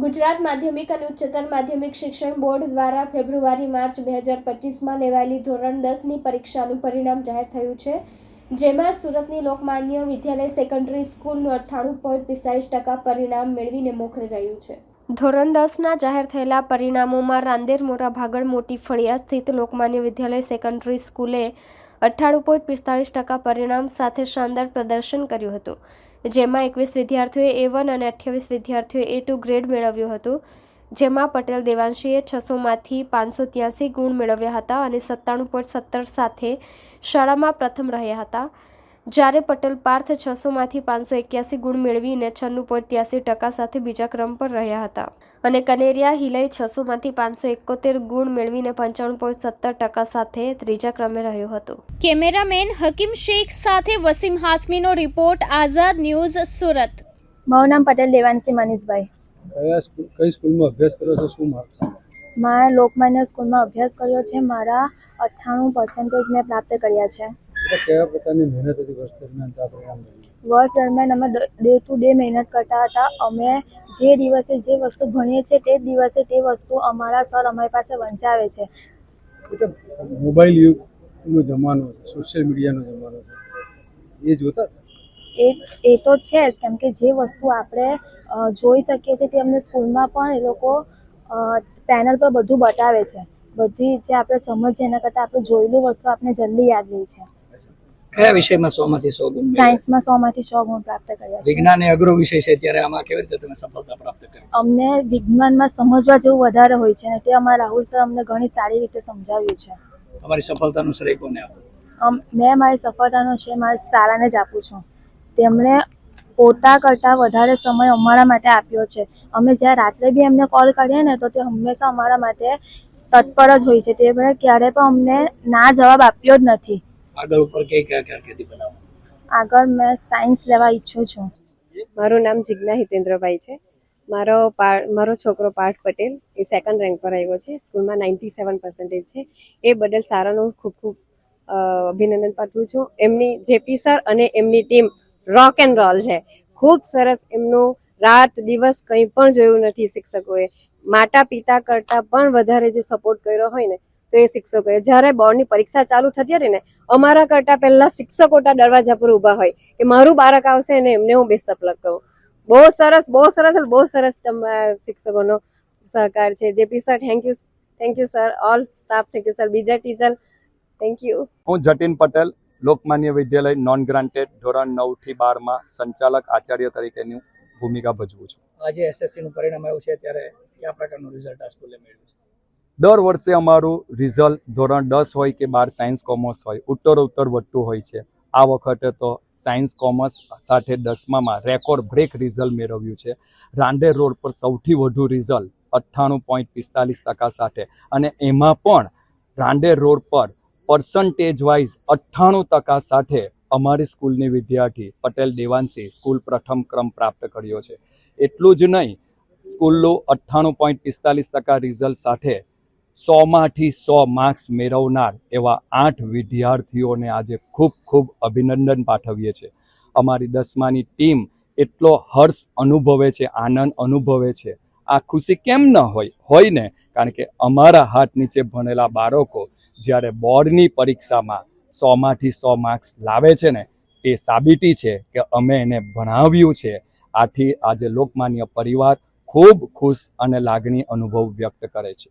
ગુજરાત માધ્યમિક અને ઉચ્ચતર માધ્યમિક શિક્ષણ બોર્ડ દ્વારા ફેબ્રુઆરી, માર્ચ બે હજાર પચીસમાં લેવાયેલી ધોરણ દસની પરીક્ષાનું પરિણામ જાહેર થયું છે, જેમાં સુરતની લોકમાન્ય વિદ્યાલય સેકન્ડરી સ્કૂલનું અઠ્ઠાણું પોઈન્ટ પિસ્તાળીસ ટકા પરિણામ મેળવીને મોખરે રહ્યું છે. ધોરણ દસના જાહેર થયેલા પરિણામોમાં રાંદેર મોરા ભાગળ મોટી ફળિયા સ્થિત લોકમાન્ય વિદ્યાલય સેકન્ડરી સ્કૂલે અઠ્ઠાણું પોઈન્ટ પિસ્તાળીસ ટકા પરિણામ સાથે શાનદાર પ્રદર્શન કર્યું હતું. જેમાં એકવીસ વિદ્યાર્થીઓએ એ વન અને અઠ્યાવીસ વિદ્યાર્થીઓએ એ ટુ ગ્રેડ મેળવ્યું હતું. જેમાં પટેલ દેવાંશીએ છસોમાંથી પાંચસો ત્યાસી ગુણ મેળવ્યા હતા અને સત્તાણું પોઈન્ટ સત્તર સાથે શાળામાં પ્રથમ રહ્યા હતા. જ્યારે પટેલ પાર્થ છસોમાંથી પાંચસો એક્યાસી ગુણ મેળવીને છન્નું પોઈન્ટ ત્યાસી ટકા સાથે બીજા ક્રમ પર રહ્યા હતા. અને કનેરિયા હિલય છસોમાંથી પાંચસો એકોતેર ગુણ મેળવીને પંચાણું પોઈન્ટ સત્તર ટકા સાથે ત્રીજા ક્રમે રહ્યો હતો. કેમેરામેન હકીમ શેખ સાથે વસીમ હાસમીનો રિપોર્ટ આઝાદ ન્યૂઝ સુરત. મારું નામ પટેલ દેવાંશી મનીષભાઈ. કયા કઈ સ્કૂલમાં અભ્યાસ કર્યો છે? શું માર્ક્સ મારે લોકમાન્ય સ્કૂલમાં અભ્યાસ કર્યો છે. મારા અઠ્ઠાણું પર્સન્ટેજ મેં પ્રાપ્ત કર્યા છે. કેવા પ્રકારની મહેનત હતી વર્ષ દરમિયાન આ પરિણામ વર્ષ દરમિયાન અમે ડે ટુ ડે મહેનત કરતા હતા. અમે જે દિવસે જે વસ્તુ ભણીએ છીએ તે દિવસે તે વસ્તુ અમારા સર અમારી પાસે વંચાવે છે. મોબાઈલ યુગનો જમાનો છે સોશિયલ મીડિયાનો જમાનો છે. એ જોતા? એ એ તો છે જ કેમ કે જે વસ્તુ આપણે જોઈ શકીએ છીએ તે અમને સ્કૂલમાં પણ એ લોકો પેનલ પર બધું બતાવે છે. બધી જે આપણે સમજીએ એના કરતાં આપણે જોયેલું વસ્તુ આપણે જલ્દી યાદ રહી છે. કયા વિષયમાં સો માંથી સો ગુણ સાયન્સમાં સાયન્સમાં સોમાંથી સો ગુણ પ્રાપ્ત કર્યા છે. વિજ્ઞાન એ અઘરો વિષય છે ત્યારે આમાં કેવી રીતે તમે સફળતા પ્રાપ્ત કરી? અમને વિજ્ઞાનમાં સમજવા જેવું વધારે હોય છે અને તે અમારા રાહુલ સર અમને ઘણી સારી રીતે સમજાવ્યું છે. તમારી સફળતાનું શ્રેય કોને આપો? મેં મારી સફળતાનો શ્રેય મારી શાળાને જ આપું છું. તેમણે પોતા કરતાં વધારે સમય અમારા માટે આપ્યો છે. અમે જ્યાં રાત્રે બી એમને કોલ કરીએ ને તો તે હંમેશા અમારા માટે તત્પર જ હોય છે. તેમણે ક્યારે પણ અમને ના જવાબ આપ્યો જ નથી. આગળ ઉપર કઈ કયા કારકિર્દી બનાવો? આગળ મેં સાયન્સ લેવા ઈચ્છું છું. મારું નામ જિજ્ઞા હિતેન્દ્રભાઈ છે. મારો મારો છોકરો પાર્થ પટેલ એ સેકન્ડ રેન્ક પર આવ્યો છે. સ્કૂલમાં નાઇન્ટી સેવન પર્સન્ટેજ છે. એ બદલ સારાનો ખૂબ ખૂબ અભિનંદન પાઠવું છું. એમની જેપી સર અને એમની ટીમ રોક એન્ડ રોલ છે. ખૂબ સરસ એમનું રાત દિવસ કંઈ પણ જોયું નથી શિક્ષકોએ. માતા પિતા કરતાં પણ વધારે જે સપોર્ટ કર્યો હોય ને તો એ શિક્ષકોએ. જ્યારે બોર્ડની પરીક્ષા ચાલુ થતી હતી ને અમારા કરતાં પહેલાં શિક્ષકોટા દરવાજા પર ઊભા હોય કે મારું બાળક આવશે ને એમને હું બેસ્ટ પ્લગ કહું. બહુ સરસ બહુ સરસ બહુ સરસ તમારા શિક્ષકોનો સહકાર છે. JP sir thank you thank you sir all staff thank you sir બીજા ટીચર થેન્ક યુ હું જતીન પટેલ લોકમાન્ય વિદ્યાલય નોન ગ્રાન્ટેડ ધોરણ નવથી બારમાં સંચાલક આચાર્ય તરીકેની ભૂમિકા ભજવું છું. આજે એસએસસી નું પરિણામ આવ્યું છે ત્યારે કયા પ્રકારનું રિઝલ્ટ આ સ્કૂલે મેળવ્યું દર વર્ષે અમારું રિઝલ્ટ ધોરણ દસ હોય કે બાર સાયન્સ કોમર્સ હોય ઉત્તર ઉત્તર વધતું હોય છે. આ વખતે તો સાયન્સ કોમર્સ સાથે દસમામાં રેકોર્ડ બ્રેક રિઝલ્ટ મેળવ્યું છે. રાંદેર રોડ પર સૌથી વધુ રિઝલ્ટ અઠ્ઠાણું પોઈન્ટ પિસ્તાલીસ ટકા સાથે. અને એમાં પણ રાંદેર રોડ પર પર્સન્ટેજ વાઇઝ અઠ્ઠાણું ટકા સાથે અમારી સ્કૂલની વિદ્યાર્થી પટેલ દેવાંશી સ્કૂલ પ્રથમ ક્રમ પ્રાપ્ત કર્યો છે. એટલું જ નહીં, સ્કૂલનું અઠ્ઠાણું પોઈન્ટ પિસ્તાલીસ ટકા રિઝલ્ટ સાથે સોમાંથી સો માર્ક્સ મેળવનાર એવા આઠ વિદ્યાર્થીઓને આજે ખૂબ ખૂબ અભિનંદન પાઠવીએ છીએ. અમારી દસમાની ટીમ એટલો હર્ષ અનુભવે છે, આનંદ અનુભવે છે. આ ખુશી કેમ ન હોય? હોય ને? કારણ કે અમારા હાથ નીચે ભણેલા બાળકો જ્યારે બોર્ડની પરીક્ષામાં સોમાંથી સો માર્ક્સ લાવે છે ને, એ સાબિતી છે કે અમે એને ભણાવ્યું છે. આથી આજે લોકમાન્ય પરિવાર ખૂબ ખુશ અને લાગણી અનુભવ વ્યક્ત કરે છે.